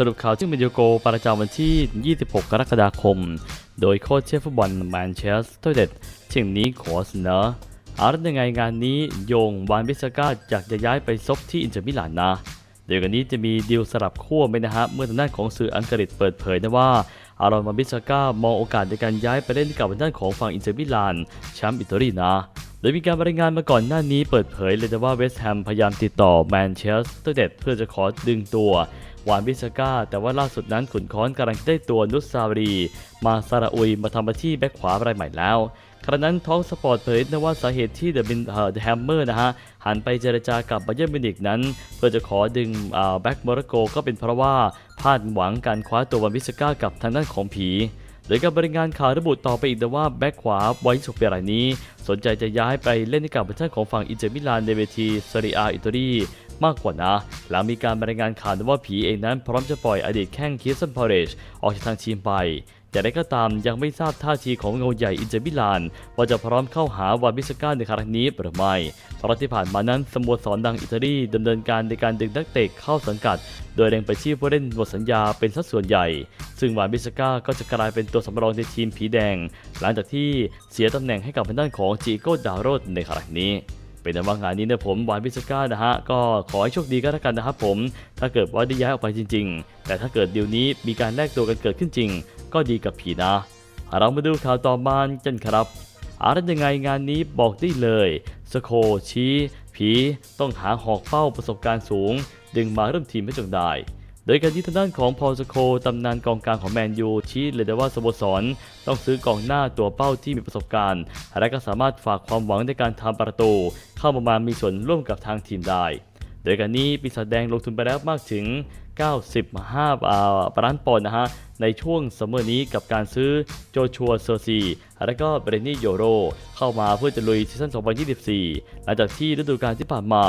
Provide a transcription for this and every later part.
สรุปข่าวจึงเป็นโยโกประจำวันที่ 26 กรกฎาคม โดยโค้ชเชฟฟุตบอลแมนเชสเตอร์เดดเช่นนี้ขอเสนออาร์ยังไงงานนี้โยงวานบิสกาอยากจะย้ายไปซบที่อินเตอร์มิลานนะเดี๋ยวกันนี้จะมีดีลสลับขั้วไหมนะฮะ เมื่อทางด้านของสื่ออังกฤษเปิดเผยนะว่าอารอนมาบิสกามองโอกาสในการย้ายไปเล่นกับทางด้านของฝั่งอินเตอร์มิลานแชมป์อิตาลีนะโดยมีการรายงานมาก่อนหน้านี้เปิดเผยเลยนะว่าเวสต์แฮมพยายามติดต่อแมนเชสเตอร์เดดเพื่อจะขอดึงตัว วานวิสก้า แต่ว่าล่าสุดนั้นขุนค้อนกำลังได้ตัวนุสซารี มาซาราอุยมาทำหน้าที่แบ็คขวารายใหม่แล้วครั้นั้นท้องสปอร์ตเผยนะว่าสาเหตุที่เดอะบินเอ่อเดอะแฮมเมอร์นะฮะ หันไปเจรจากับบัเยอร์มินิกนั้น เพื่อจะขอดึงอ่าแบ็คโมร็อกโกก็เป็นเพราะว่าพลาดหวังการคว้าตัววันวิสก้ากับทางด้านของผี โดยการบริงานข่าวระบุต่อไปอีกว่าแบ็คขวาไวัย26ปีรายนี้ สนใจจะย้ายไปเล่นให้กับประเทศของฝั่งอินเตอร์มิลานในเวทีซาริอาอิตาลีมากกว่านะ หลังมีการบรรายงานข่าวว่าผีเองนั้นพร้อมจะปล่อยอดีตแข้งคิสซันพาเรชออกจากทางทีมไปแต่ได้ก็ตามยังไม่ทราบท่าทีของเงาใหญ่อินเตอร์มิลาน ว่าจะพร้อมเข้าหาวาบิสก้าในครั้งนี้หรือไม่เพราะที่ผ่านมานั้นสโมสรดังอิตาลีดำเนินการในการดึงนักเตะเข้าสังกัด โดยเล็งไปที่ผู้เล่นหมดสัญญาเป็นสัดส่วนใหญ่ ซึ่งวานบิสก้าก็จะกลายเป็นตัวสำรองในทีมผีแดง หลังจากที่เสียตำแหน่งให้กับทางด้านของจิโก้ดาวโรดในครั้งนี้เป็นแต่ว่างานนี้นี่ยผมวานบิสก้านะฮะก็ขอให้โชคดีก็แล้วกันนะครับผม ถ้าเกิดว่าได้ย้ายออกไปจริง ๆ แต่ถ้าเกิดเดีลนี้มีการแลกตัวกันเกิดขึ้นจริง ก็ดีกับผีนะ เรามาดูข่าวต่อมากันครับอะไรยังไงงานนี้บอกได้เลยสโคชี้ผีต้องหาหอกเป้าประสบการณ์สูง ดึงมาเริ่มทีมให้จงได้ โดยการที่ทางด้านของพอลสโคตำนานกองกลางของแมนยูชี้เลยนะว่าสโมสรต้องซื้อกองหน้าตัวเป้าที่มีประสบการณ์ และก็สามารถฝากความหวังในการทำประตู เข้ามามามีส่วนร่วมกับทางทีมได้ โดยการนี้ปีศาจแดงลงทุนไปแล้วมากถึง 95ล้านปอนด์นะฮะในช่วงซัมเมอร์นี้กับการซื้อโจชัวเซอร์ซี และก็เบรนนี่โยโร เข้ามาเพื่อจะลุยซีซั่น 2024 หลังจากที่ฤดูกาลที่ผ่านมา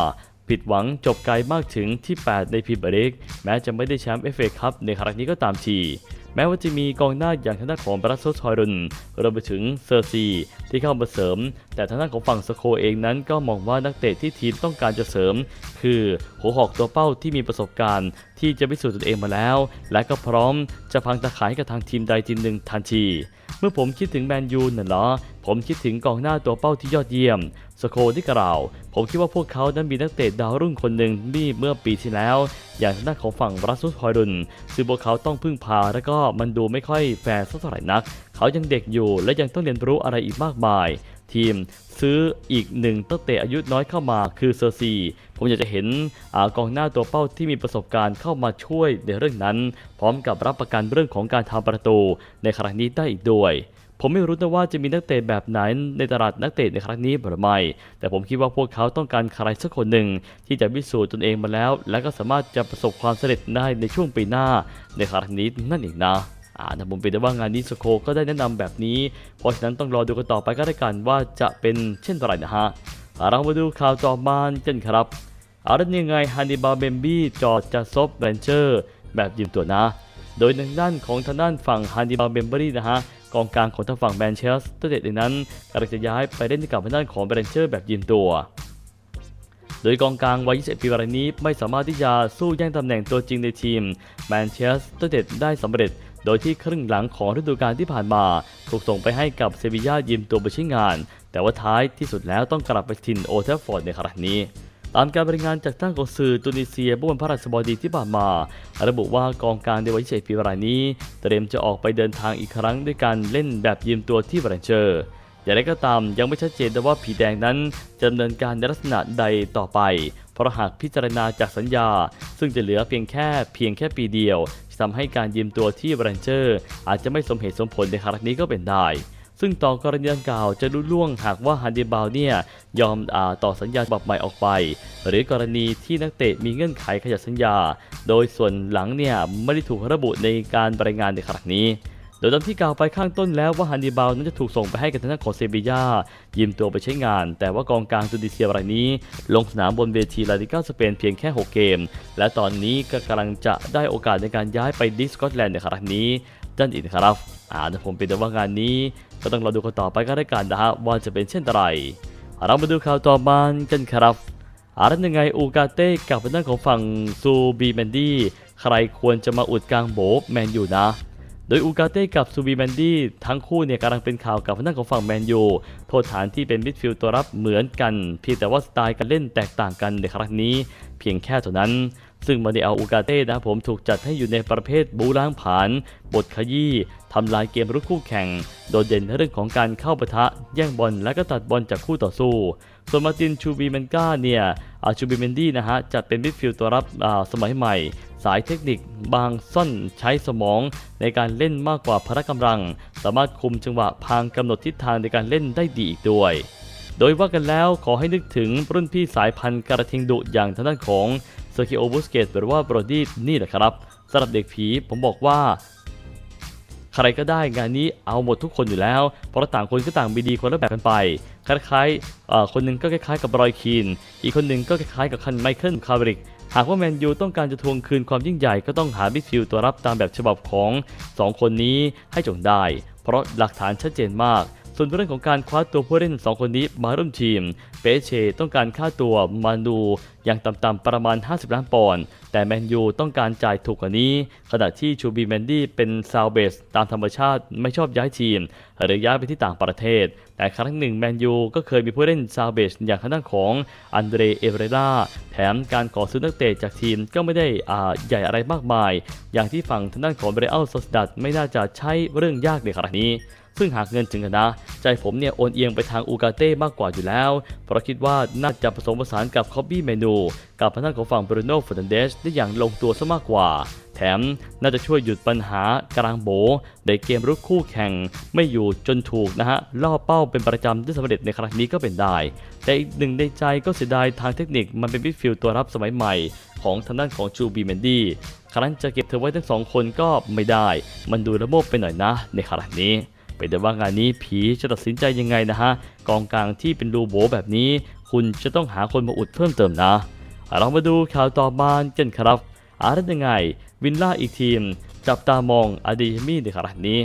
ผิดหวังจบไกลมากถึงที่ 8 ในพรีเมียร์ลีกแม้จะไม่ได้แชมป์เอฟเอคัพในครั้งนี้ก็ตามทีแม้ว่าจะมีกองหน้าอย่างทางด้านของบรัสโซทอยรุนรวมไปถึงเซอร์ซีที่เข้ามาเสริม แต่ทางด้านของฝั่งสโคเองนั้นก็มองว่านักเตะที่ทีมต้องการจะเสริม คือหัวหอกตัวเป้าที่มีประสบการณ์ ที่จะพิสูจน์ตนเองมาแล้ว และก็พร้อมจะพังตะขายกับทางทีมใดทีมหนึ่งทันที เมื่อผมคิดถึงแมนยูน่ะเหรอ ผมคิดถึงกองหน้าตัวเป้าที่ยอดเยี่ยม สโคที่กล่าว ผมคิดว่าพวกเขานั้นมีนักเตะดาวรุ่งคนหนึ่งนี่เมื่อปีที่แล้ว อย่างทางด้าของฝั่งรัสซุสฮอยรุนซึ่งพวกเขาต้องพึ่งพาแล้วก็มันดูไม่ค่อยแฟร์สักเท่าไหร่นัก เขายังเด็กอยู่และยังต้องเรียนรู้อะไรอีกมากมาย ทีมซื้ออีกหนึ่งตั้งแต่อายุน้อยเข้ามาคือเซอร์ซี ผมอยากจะเห็นอากองหน้าตัวเป้าที่มีประสบการณ์เข้ามาช่วยในเรื่องนั้น พร้อมกับรับประกันเรื่องของการทำประตูในครั้งนี้ได้อีกด้วย ผมไม่รู้นะว่าจะมีนักเตะแบบไหนในตลาดนักเตะในครั้งนี้หรือไม่ แต่ผมคิดว่าพวกเขาต้องการใครสักคนหนึ่งที่จะพิสูจน์ตนเองมาแล้ว และก็สามารถจะประสบความสำเร็จได้ในช่วงปีหน้าในครั้งนี้นั่นเองนะอ่านะผมเป็นแต่ว่างานนี้สโคก็ได้แนะนำแบบนี้ เพราะฉะนั้นต้องรอดูกันต่อไปก็ได้กันว่าจะเป็นเช่นไรนะฮะ เรามาดูข่าวต่อมากันครับ เอาแล้วยังไงฮันนิบาเบมบี้จอดจะซบแบนเชอร์แบบยืมตัวนะ โดยทางด้านของทางด้านฝั่งฮันนิบาเบมเบอรี่นะฮะ กองกลางของทางฝั่งแมนเชสเตอร์เดดนั้นกำลังจะย้ายไปเล่นกับทางด้านของแบนเชอร์แบบยืมตัว โดยกองกลางวัย 21 ปีรายนี้ไม่สามารถที่จะสู้แย่งตำแหน่งตัวจริงในทีมแมนเชสเตอร์เดดได้สำเร็จ โดยที่ครึ่งหลังของฤดูกาลที่ผ่านมา ถูกส่งไปให้กับเซบีย่ายืมตัวไปใช้งาน แต่ว่าท้ายที่สุดแล้วต้องกลับไปถิ่นโอเทฟฟอร์ดในครั้งนี้ ตามการบริงานจากตั้งของสื่อตุนิเซียเมื่อวันพฤหัสบดีที่ผ่านมา ระบุว่ากองกางในวัย21ปีรายนี้ เตรียมจะออกไปเดินทางอีกครั้งด้วยการเล่นแบบยืมตัวที่บรันเชอร์อย่างไรก็ตามยังไม่ชัดเจนว่าผีแดงนั้นจะดำเนินการในลักษณะใดต่อไป เพราะหากพิจารณาจากสัญญา ซึ่งจะเหลือเพียงแค่เพียงแค่ปีเดียวทำให้การยืมตัวที่บรันเชอร์อาจจะไม่สมเหตุสมผลในครั้งนี้ก็เป็นได้ ซึ่งต่อกรณีดังกล่าวจะรุ่ล่วงหากว่าฮันดิบาลเนี่ยยอมอาต่อสัญญาฉบับใหม่ออกไป หรือกรณีที่นักเตะมีเงื่อนไขขยับสัญญา โดยส่วนหลังเนี่ยไม่ได้ถูกระบุในการรายงานในครั้งนี้โดยตามที่กล่าวไปข้างต้นแล้วว่าฮันนิบาลนั้นจะถูกส่งไปให้กับทางด้านของเซบียายืมตัวไปใช้งาน แต่ว่ากองกลางตูดิเซียรายนี้ ลงสนามบนเวทีลาลิก้าสเปนเพียงแค่ 6 เกม และตอนนี้ก็กำลังจะได้โอกาสในการย้ายไปดิสกอตแลนด์ในครั้งนี้ดันอีกนครับ อ่าแต่ผมเป็นแต่ว่างานนี้ก็ต้องรอดูกันต่อไปก็ได้กันนะฮะว่าจะเป็นเช่นไรเรามาดูข่าวต่อมากันครับอารันยังไงอูกาเต้กับทางด้านของฝั่งซูบีแมนดี้ใครควรจะมาอุดกลางโบแมนยูนะ โดยอูกาเต้กับซูบีแมนดี้ทั้งคู่เนี่ยกำลังเป็นข่าวกับทางด้านของฝั่งแมนยูโทษฐานที่เป็นมิดฟิลด์ตัวรับเหมือนกัน เพียงแต่ว่าสไตล์การเล่นแตกต่างกันในครั้งนี้ เพียงแค่เท่านั้น ซึ่งมาเดลอูกาเต้นะครับผมถูกจัดให้อยู่ในประเภทบูล้างผาญบทขยี้ทำลายเกมรุกคู่แข่ง โดดเด่นในเรื่องของการเข้าปะทะ แย่งบอลและก็ตัดบอลจากคู่ต่อสู้ ส่วนมาตินชูบีเมนกาเนี่ยอาชูบีเมนดี้นะฮะจัดเป็นมิดฟิลด์ตัวรับสมัยใหม่ สายเทคนิค บางซ่อนใช้สมองในการเล่นมากกว่าพละกำลัง สามารถคุมจังหวะพางกำหนดทิศทางในการเล่นได้ดีอีกด้วย โดยว่ากันแล้วขอให้นึกถึงรุ่นพี่สายพันธุ์กระทิงดุอย่างทางด้านของ ซอร์กิโอบุสเกตหรือว่าบรอดี้นี่แหละครับสำหรับเด็กผีผมบอกว่าใครก็ได้งานนี้เอาหมดทุกคนอยู่แล้ว เพราะต่างคนก็ต่างมีดีคนละแบบกันไป คล้ายๆคนหนึ่งก็คล้ายๆ กับรอยคีน อีกคนหนึ่งก็คล้ายๆกับคันไมเคิลคาร์บริก หากว่าแมนยูต้องการจะทวงคืนความยิ่งใหญ่ก็ต้องหามิดฟิลตัวรับตามแบบฉบับของ 2 คนนี้ให้จงได้ เพราะหลักฐานชัดเจนมาก ส่วนเรื่องของการคว้าตัวผู้เล่น 2 คนนี้มาร่วมทีม เปเชต้องการค่าตัวมาดูอย่างต่ำๆประมาณ 50 ล้านปอนด์ แต่แมนยูต้องการจ่ายถูกกว่านี้ ขณะที่ชูบีแมนดี้เป็นซาวเบสตามธรรมชาติไม่ชอบย้ายทีม หรือย้ายไปที่ต่างประเทศ แต่ครั้งหนึ่งแมนยูก็เคยมีผู้เล่นซาวเบสอย่างทางด้านของอันเดรเอเวเรล่า แถมการขอซื้อนักเตะจากทีมก็ไม่ได้อ่าใหญ่อะไรมากมาย อย่างที่ฝั่งทางด้านของเบรอัลโซสดัดไม่น่าจะใช้เรื่องยากในครั้งนี้ ซึ่งหากเงินถึงกันนะ ใจผมเนี่ยโอนเอียงไปทางอูกาเต้มากกว่าอยู่แล้ว เพราะคิดว่าน่าจะผสมผสานกับคอบบี้เมนู กับทางด้านของฝั่งบรูโน่ฟ r ร์นันเดสได้อย่างลงตัวซะมากกว่า แถมน่าจะช่วยหยุดปัญหากลางโบในเกมรุกคู่แข่ง ไม่อยู่จนถูกนะฮะล่อเป้าเป็นประจำได้สำเร็จในครั้งนี้ก็เป็นได้ แต่อีกหนึ่งในใจก็เสียดายทางเทคนิคมันเป็นมิดฟิลด์ตัวรับสมัยใหม่ของทางด้านของจูบีเมนดี้ครั้นจะเก็บเธอไว้ทั้งสองคนก็ไม่ได้ มันดูระโมบไปหน่อยนะในครั้งนี้ เป็นแต่ว่างานนี้ผีจะตัดสินใจยังไงนะฮะกองกลางที่เป็นรูโบแบบนี้ คุณจะต้องหาคนมาอุดเพิ่มเติมนะเรามาดูข่าวต่อมากันครับอาร์ตยังไง วินล่าอีกทีม จับตามองอาเดยมี่ในครั้งนี้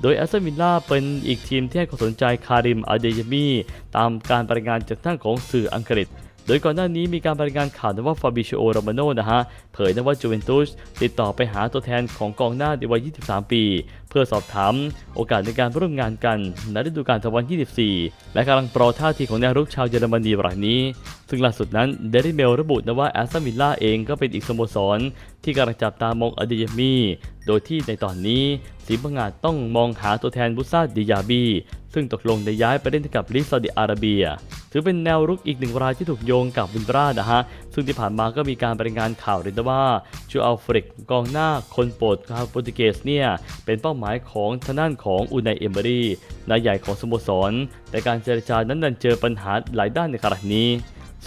โดยแอสตันวิลล่าเป็นอีกทีมที่ให้ความสนใจคาริมอาเดยมี่ตามการรายงานจากทางของสื่ออังกฤษ โดยก่อนหน้านี้มีการรายงานข่าวนะว่าฟาบิชิโอโรมาโนนะฮะเผยนะว่าจูเวนตุสติดต่อไปหาตัวแทนของกองหน้าในวัย 23 ปี เพื่อสอบถามโอกาสในการร่วมงานกันในฤดูกาลทวัน 24 และกำลังปรอท่าทีของแนวรุกชาวเยอรมนีรายนี้ซึ่งล่าสุดนั้นเดลิเมลระบุนะว่าแอสตันวิลล่าเองก็เป็นอีกสโมสร ที่กำลังจับตามองอดียมี โดยที่ในตอนนี้สีบังอาจต้องมองหาตัวแทนบุซาดิยาบี ซึ่งตกลงได้ย้ายไปเล่นกับลิซาดิอาระเบีย ถือเป็นแนวรุกอีกหนึ่งรายที่ถูกโยงกับวินรานะฮะ ซึ่งที่ผ่านมาก็มีการรายงานข่าวเลยนว่าจูอัลฟริกกองหน้าคนโปรดชาวโปรตุเกสเนี่ย เป็นเป้าหมายของทางด้านของอูนายเอมเบอรี่นายใหญ่ของสโมสร แต่การเจรจานั้นดันเจอปัญหาหลายด้านในครั้งนี้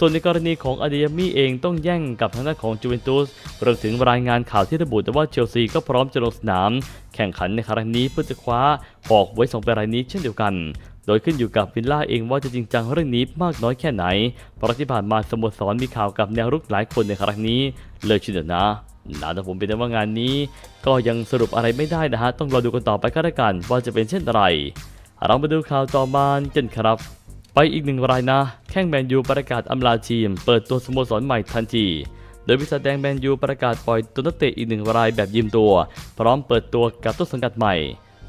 ส่วนในกรณีของอเดียมี่เองต้องแย่งกับทางด้านของจูเวนตุสรวมถึงรายงานข่าวที่ระบุว่าเชลซีก็พร้อมจะลงสนาม แข่งขันในครั้งนี้เพื่อจะคว้าหอกไว้สองไปรายนี้เช่นเดียวกัน โดยขึ้นอยู่กับวิลล่าเองว่าจะจริงจังเรื่องนี้มากน้อยแค่ไหน เพราะที่ผ่านมาสโมสรมีข่าวกับแนวรุกหลายคนในครั้งนี้ เลยทีเดนะนะแต่ผมเป็นแต่ว่างานนี้ ก็ยังสรุปอะไรไม่ได้นะฮะต้องรอดูกันต่อไปก็แล้วกันว่าจะเป็นเช่นไรเรามาดูข่าวต่อมากันครับ ไปอีกหนึ่งรายนะ แข้งแมนยูประกาศอำลาทีม เปิดตัวสโมสรใหม่ทันที โดยบริษัทแดงแมนยูประกาศปล่อยตัวนักเตะอีกหนึ่งรายแบบยืมตัว พร้อมเปิดตัวกับต้นสังกัดใหม่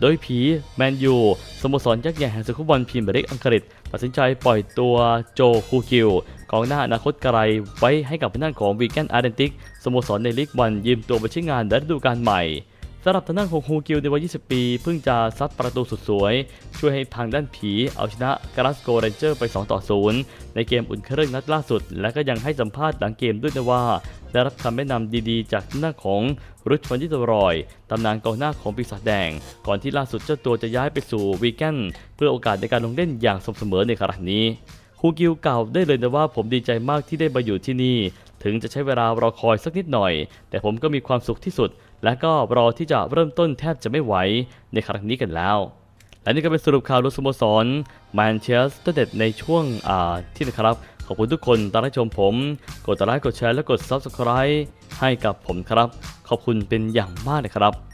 โดยผีแมนยูสโมสรยักษ์ใหญ่แห่งศึกฟุตบอลพรีเมียร์ลีกอังกฤษตัดสินใจปล่อยตัวโจคูคิวกองหน้าอนาคตไกลไว้ให้กับทางด้านของวีแกนอาร์เดนติกสโมสรในลีกวันยืมตัวไปใช้งานในฤดูกาลใหม่ สำหรับทางด้านของฮูกิลในวัย 20 ปี เพิ่งจะซัดประตูสุดสวย ช่วยให้ทางด้านผีเอาชนะกราสโกเรนเจอร์ไป 2 ต่อ 0 ในเกมอุ่นเครื่องนัดล่าสุด และก็ยังให้สัมภาษณ์หลังเกมด้วยนะว่า ได้รับคำแนะนำดีๆ จากหน้าของรุชฟันดิตรอย ตำนานกองหน้าของปีศาจแดง ก่อนที่ล่าสุดเจ้าตัวจะย้ายไปสู่วีแกนเพื่อโอกาสในการลงเล่นอย่างสมเสมอในครั้งนี้ฮูกิลกล่าวได้เลยนะว่าผมดีใจมากที่ได้มาอยู่ที่นี่ ถึงจะใช้เวลารอคอยสักนิดหน่อย แต่ผมก็มีความสุขที่สุด และก็รอที่จะเริ่มต้นแทบจะไม่ไหวในครั้งนี้กันแล้ว และนี่ก็เป็นสรุปข่าวรุสโมสรแมนเชสเตอร์เด็ดในช่วงอ่าที่นะครับ ขอบคุณทุกคนตามรับชมผมกดไลค์กดแชร์และกด Subscribe ให้กับผมครับ ขอบคุณเป็นอย่างมากเลยครับ